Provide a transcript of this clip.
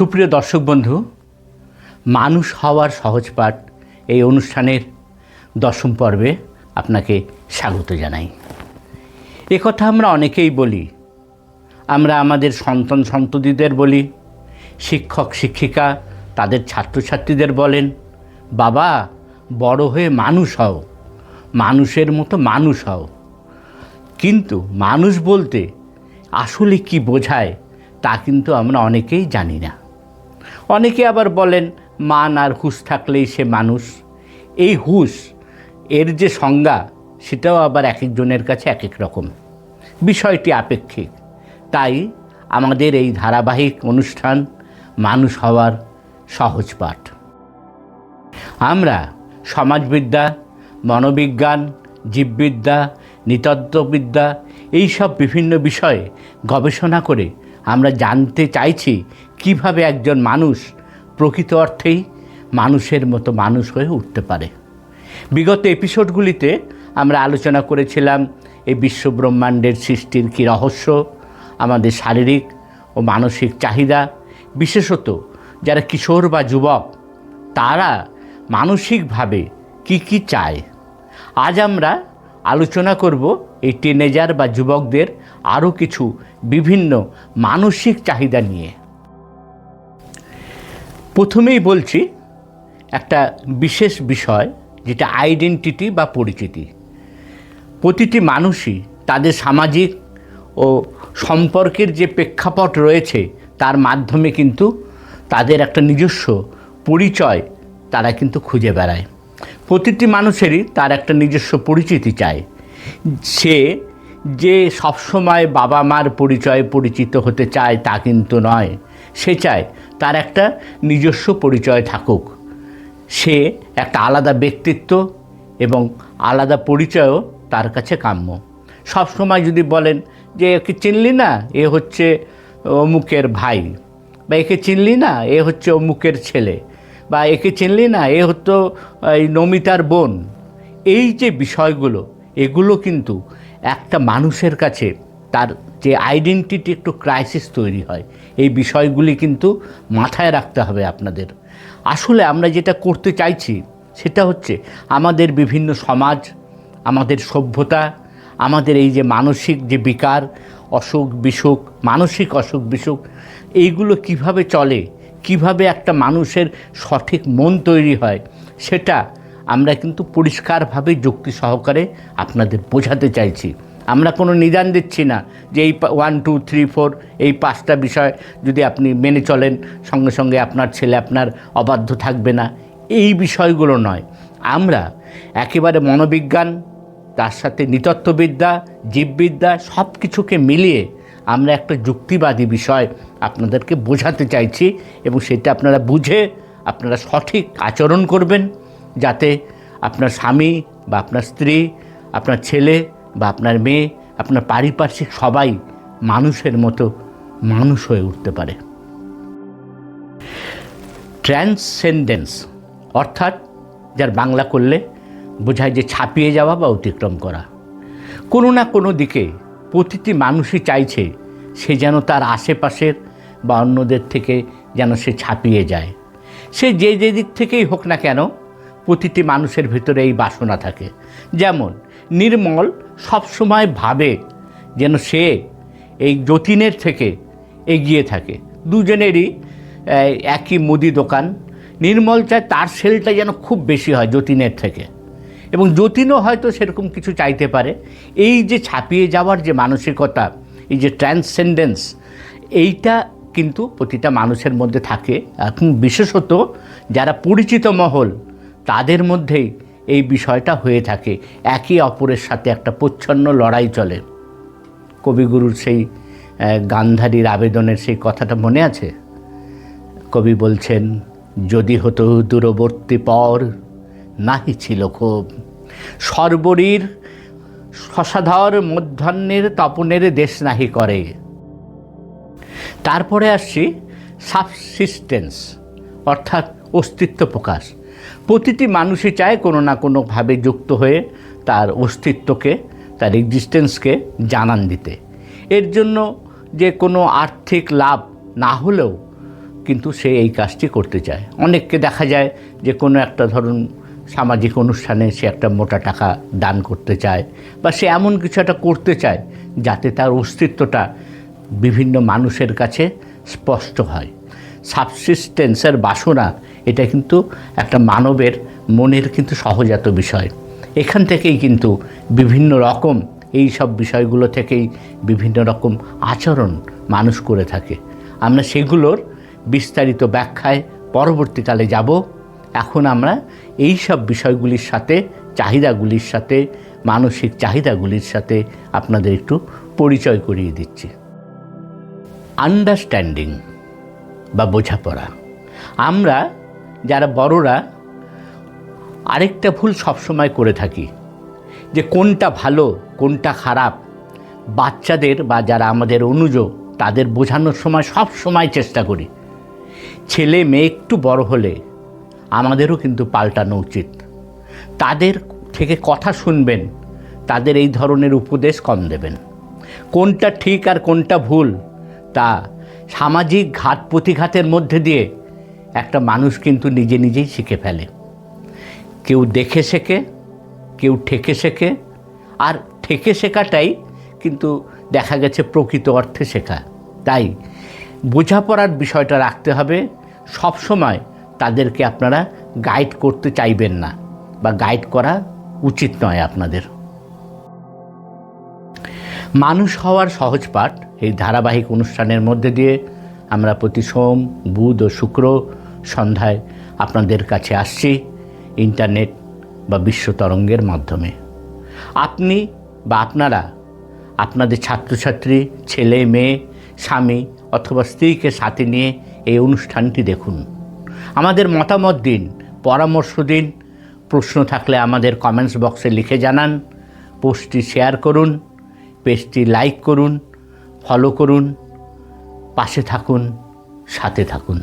সুপ্রিয় দর্শক বন্ধু, মানুষ হওয়ার সহজ পাঠ এই অনুষ্ঠানের দশম পর্বে আপনাকে স্বাগত জানাই। কথা আমরা অনেকেই বলি, আমরা আমাদের সন্তান সন্ততিদের বলি, শিক্ষক, শিক্ষিকা, তাদের ছাত্রছাত্রীদের বলেন, বাবা, বড় হয়ে মানুষ হও, মানুষের মতো মানুষ হও। কিন্তু মানুষ বলতে আসলে কি বোঝায় তা কিন্তু আমরা অনেকেই জানি না। অনেকে আবার বলেন, মান আর হুঁশ থাকলেই সে মানুষ। এই হুঁশ, এর যে সংজ্ঞা, সেটাও আবার এক একজনের কাছে এক এক রকম। বিষয়টি আপেক্ষিক। তাই আমাদের এই ধারাবাহিক অনুষ্ঠান মানুষ হওয়ার সহজ পাঠ। আমরা সমাজবিদ্যা, মনোবিজ্ঞান, জীববিদ্যা, নৃতত্ত্ববিদ্যা, এইসব বিভিন্ন বিষয়ে গবেষণা করে আমরা জানতে চাইছি কীভাবে একজন মানুষ প্রকৃত অর্থেই মানুষের মতো মানুষ হয়ে উঠতে পারে? বিগত এপিসোডগুলিতে আমরা আলোচনা করেছিলাম এই বিশ্বব্রহ্মাণ্ডের সৃষ্টির কী রহস্য, আমাদের শারীরিক ও মানসিক চাহিদা, বিশেষত যারা কিশোর বা যুবক, তারা মানসিকভাবে কি কি চায়? আজ আমরা আলোচনা করব এই টিনেজার বা যুবকদের আরও কিছু বিভিন্ন মানসিক চাহিদা নিয়ে। প্রথমেই বলছি, একটা বিশেষ বিষয়, যেটা আইডেন্টিটি বা পরিচিতি। প্রতিটি মানুষই তাদের সামাজিক ও সম্পর্কের যে প্রেক্ষাপট রয়েছে, তার মাধ্যমে কিন্তু তাদের একটা নিজস্ব পরিচয় তারা কিন্তু খুঁজে বেড়ায়। প্রতিটি মানুষেরই তার একটা নিজস্ব পরিচিতি চায় সে যে সবসময় বাবা মার পরিচয়ে পরিচিত হতে চায় তা কিন্তু নয়। সে চায় তার একটা নিজস্ব পরিচয় থাকুক। সে একটা আলাদা ব্যক্তিত্ব এবং আলাদা পরিচয়ও তার কাছে কাম্য। সব সময় যদি বলেন যে, একে চিনলি না? এ হচ্ছে অমুকের ভাই। বা, একে চিনলি না? এ হচ্ছে অমুকের ছেলে। বা, একে চিনলি না? এ হতো এই নমিতার বোন। এই যে বিষয়গুলো, এগুলো কিন্তু একটা মানুষের কাছে তার যে আইডেন্টিটি একটু ক্রাইসিস তৈরি হয়। এই বিষয়গুলি কিন্তু মাথায় রাখতে হবে আপনাদের। আসলে আমরা যেটা করতে চাইছি, সেটা হচ্ছে আমাদের বিভিন্ন সমাজ, আমাদের সভ্যতা, আমাদের এই যে মানসিক যে বিকার, অসুখ বিসুখ, মানসিক অসুখ বিসুখ, এইগুলো কীভাবে চলে, কীভাবে একটা মানুষের সঠিক মন তৈরি হয়, সেটা আমরা কিন্তু পরিষ্কারভাবে যুক্তি সহকারে আপনাদের বোঝাতে চাইছি। আমরা কোনো নিদান দিচ্ছি না যে এই ওয়ান টু থ্রি ফোর এই পাঁচটা বিষয় যদি আপনি মেনে চলেন, সঙ্গে সঙ্গে আপনার ছেলে আপনার অবাধ্য থাকবে না। এই বিষয়গুলো নয়। আমরা একেবারে মনোবিজ্ঞান, তার সাথে নৃতত্ত্ববিদ্যা, জীববিদ্যা সব কিছুকে মিলিয়ে আমরা একটা যুক্তিবাদী বিষয় আপনাদেরকে বোঝাতে চাইছি এবং সেটা আপনারা বুঝে, আপনারা সঠিক আচরণ করবেন যাতে আপনার স্বামী বা আপনার স্ত্রী, আপনার ছেলে বা আপনার মেয়ে, আপনার পারিপার্শ্বিক সবাই মানুষের মতো মানুষ হয়ে উঠতে পারে। ট্রান্সেন্ডেন্স অর্থাৎ যার বাংলা করলে বোঝায় যে ছাপিয়ে যাওয়া বা অতিক্রম করা। কোনো না কোনো দিকে প্রতিটি মানুষই চাইছে সে যেন তার আশেপাশের বা অন্যদের থেকে যেন সে ছাপিয়ে যায়। সে যে যে দিক থেকেই হোক না কেন, প্রতিটি মানুষের ভিতরে এই বাসনা থাকে। যেমন, নির্মল সবসময় ভাবে যেন সে এই যতীনের থেকে এগিয়ে থাকে। দুজনেরই একই মুদি দোকান। নির্মল চায় তার সেলটা যেন খুব বেশি হয় যতীনের থেকে। এবং যতীনও হয়তো সেরকম কিছু চাইতে পারে। এই যে ছাপিয়ে যাওয়ার যে মানসিকতা, এই যে ট্রান্সেন্ডেন্স এইটা কিন্তু প্রতিটা মানুষের মধ্যে থাকে। এখন বিশেষত যারা পরিচিত মহল, তাদের মধ্যেই এই বিষয়টা হয়ে থাকে। একে অপরের সাথে একটা প্রচ্ছন্ন লড়াই চলে। কবিগুরুর সেই গান্ধারীর আবেদনের সেই কথাটা মনে আছে? কবি বলছেন, যদি হতো দূরবর্তী পর, নাহি ছিল ক্ষোভ। সর্বরীর শশাধর মধ্যাহ্নের তপনের দেশ নাহি করে। তারপরে আসছি সাবসিস্টেন্স, অর্থাৎ অস্তিত্ব প্রকাশ। প্রতিটি মানুষই চায় কোনো না কোনোভাবে যুক্ত হয়ে তার অস্তিত্বকে, তার এক্সিস্টেন্সকে জানান দিতে। এর জন্য যে কোনো আর্থিক লাভ না হলেও কিন্তু সে এই কাজটি করতে চায়। অনেককে দেখা যায় যে কোনো একটা ধরুন সামাজিক অনুষ্ঠানে সে একটা মোটা টাকা দান করতে চায় বা সে এমন কিছু একটা করতে চায় যাতে তার অস্তিত্বটা বিভিন্ন মানুষের কাছে স্পষ্ট হয়। সাবসিস্টেন্সের বাসনা, এটা কিন্তু একটা মানবের মনের কিন্তু সহজাত বিষয়। এখান থেকেই কিন্তু বিভিন্ন রকম এই সব বিষয়গুলো থেকেই বিভিন্ন রকম আচরণ মানুষ করে থাকে। আমরা সেগুলোর বিস্তারিত ব্যাখ্যায় পরবর্তীকালে যাব। এখন আমরা এই সব বিষয়গুলির সাথে, চাহিদাগুলির সাথে, মানসিক চাহিদাগুলির সাথে আপনাদের একটু পরিচয় করিয়ে দিচ্ছি। আন্ডারস্ট্যান্ডিং বা বোঝাপড়া। আমরা যারা বড়রা, আরেকটা ভুল সবসময় করে থাকি, যে কোনটা ভালো, কোনটা খারাপ। বাচ্চাদের বা যারা আমাদের অনুজ, তাদের বোঝানোর সময় সব সময় চেষ্টা করি। ছেলে মেয়ে একটু বড় হলে আমাদেরও কিন্তু পাল্টানো উচিত। তাদের থেকে কথা শুনবেন, তাদের এই ধরনের উপদেশ কম দেবেন। কোনটা ঠিক আর কোনটা ভুল, তা সামাজিক ঘাত প্রতিঘাতের মধ্যে দিয়ে একটা মানুষ কিন্তু নিজে নিজেই শিখে ফেলে। কেউ দেখে শেখে, কেউ ঠেকে শেখে, আর ঠেকে শেখাটাই কিন্তু দেখা গেছে প্রকৃত অর্থে শেখা। তাই বোঝাপড়ার বিষয়টা রাখতে হবে, সব সময় তাদেরকে আপনারা গাইড করতে চাইবেন না বা গাইড করা উচিত নয় আপনাদের। মানুষ হওয়ার সহজ পাঠ এই ধারাবাহিক অনুষ্ঠানের মধ্যে দিয়ে আমরা প্রতি সোম, বুধ ও শুক্র সন্ধ্যায় আপনাদের কাছে আসছি ইন্টারনেট বা বিশ্ব তরঙ্গের মাধ্যমে। আপনি বা আপনারা, আপনাদের ছাত্রছাত্রী, ছেলে, মেয়ে, স্বামী অথবা স্ত্রীকে সাথে নিয়ে এই অনুষ্ঠানটি দেখুন। আমাদের মতামত দিন, পরামর্শ দিন, প্রশ্ন থাকলে আমাদের কমেন্টস বক্সে লিখে জানান, পোস্টটি শেয়ার করুন পেজটি লাইক করুন ফলো করুন পাশে থাকুন সাথে থাকুন।